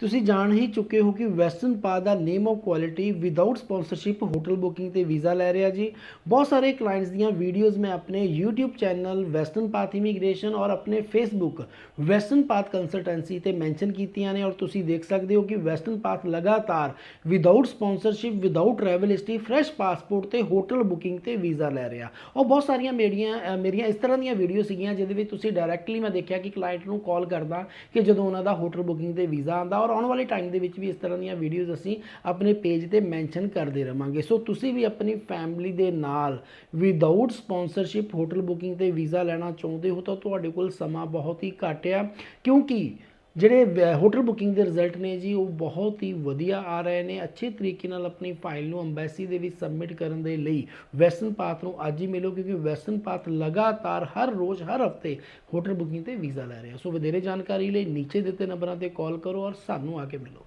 ਤੁਸੀਂ ਜਾਣ ਹੀ ਚੁੱਕੇ ਹੋ ਕਿ western path the name of quality without sponsorship hotel booking ਤੇ ਵੀਜ਼ਾ ਲੈ ਰਿਹਾ ਜੀ। ਬਹੁਤ ਸਾਰੇ ਕਲਾਇੰਟਸ ਦੀਆਂ ਵੀਡੀਓਜ਼ ਮੈਂ ਆਪਣੇ YouTube channel Western Path immigration ਔਰ ਆਪਣੇ Facebook ਵੈਸਟਰਨ ਪਾਥ ਕੰਸਲਟੈਂਸੀ ਤੇ ਮੈਂਸ਼ਨ ਕੀਤੀਆਂ ਨੇ ਔਰ ਤੁਸੀਂ ਦੇਖ ਸਕਦੇ ਹੋ ਕਿ ਵੈਸਟਰਨ ਪਾਥ ਲਗਾਤਾਰ without sponsorship without travel history fresh passport ਤੇ ਹੋਟਲ ਬੁਕਿੰਗ ਤੇ ਵੀਜ਼ਾ ਲੈ ਰਿਹਾ। ਔਰ ਬਹੁਤ ਸਾਰੀਆਂ ਮੇਰੀਆਂ ਮੇਰੀਆਂ ਇਸ ਤਰ੍ਹਾਂ ਦੀਆਂ ਵੀਡੀਓ ਸੀਗੀਆਂ, ਜਿਹਦੇ ਵਿੱਚ ਤੁਸੀਂ ਡਾਇਰੈਕਟਲੀ ਮੈਂ ਦੇਖਿਆ ਕਿ ਕਲਾਇੰਟ ਨੂੰ ਕਾਲ ਕਰਦਾ ਕਿ ਜਦੋਂ ਉਹਨਾਂ ਦਾ ਹੋਟਲ ਬੁਕਿੰਗ ਤੇ ਵੀਜ਼ਾ ਆਂਦਾ ਔਰ ਆਉਣ ਵਾਲੇ ਟਾਈਮ ਦੇ ਵਿੱਚ ਵੀ ਇਸ ਤਰ੍ਹਾਂ ਦੀਆਂ ਵੀਡੀਓਜ਼ ਅਸੀਂ ਆਪਣੇ ਪੇਜ ਤੇ ਮੈਂਸ਼ਨ ਕਰਦੇ ਰਵਾਂਗੇ। ਸੋ ਤੁਸੀਂ ਵੀ ਆਪਣੀ ਫੈਮਿਲੀ ਦੇ ਨਾਲ ਵਿਦਆਊਟ ਸਪਾਂਸਰਸ਼ਿਪ ਹੋਟਲ ਬੁਕਿੰਗ ਤੇ ਵੀਜ਼ਾ ਲੈਣਾ ਚਾਹੁੰਦੇ ਹੋ ਤਾਂ ਤੁਹਾਡੇ ਕੋਲ ਸਮਾਂ ਬਹੁਤ ਹੀ ਘੱਟ ਆ। ਕਿਉਂਕਿ ਜਿਹੜੇ ਵੈ- ਹੋਟਲ ਬੁਕਿੰਗ ਦੇ ਰਿਜ਼ਲਟ ਨੇ ਜੀ, ਉਹ ਬਹੁਤ ਹੀ ਵਧੀਆ ਆ ਰਹੇ ਨੇ। ਅੱਛੇ ਤਰੀਕੇ ਨਾਲ ਆਪਣੀ ਫਾਈਲ ਨੂੰ ਅੰਬੈਸੀ ਦੇ ਵਿੱਚ ਸਬਮਿਟ ਕਰਨ ਦੇ ਲਈ ਵੈਸਟਰਨ ਪਾਥ ਨੂੰ ਅੱਜ ਹੀ ਮਿਲੋ, ਕਿਉਂਕਿ ਵੈਸਟਰਨ ਪਾਥ ਲਗਾਤਾਰ ਹਰ ਰੋਜ਼, ਹਰ ਹਫ਼ਤੇ ਹੋਟਲ ਬੁਕਿੰਗ ਤੇ ਵੀਜ਼ਾ ਲੈ ਰਿਹਾ। ਸੋ ਵਧੇਰੇ ਜਾਣਕਾਰੀ ਲਈ ਨੀਚੇ ਦਿੱਤੇ ਨੰਬਰਾਂ ਤੇ ਕਾਲ ਕਰੋ ਔਰ ਸਾਨੂੰ ਆ ਕੇ ਮਿਲੋ।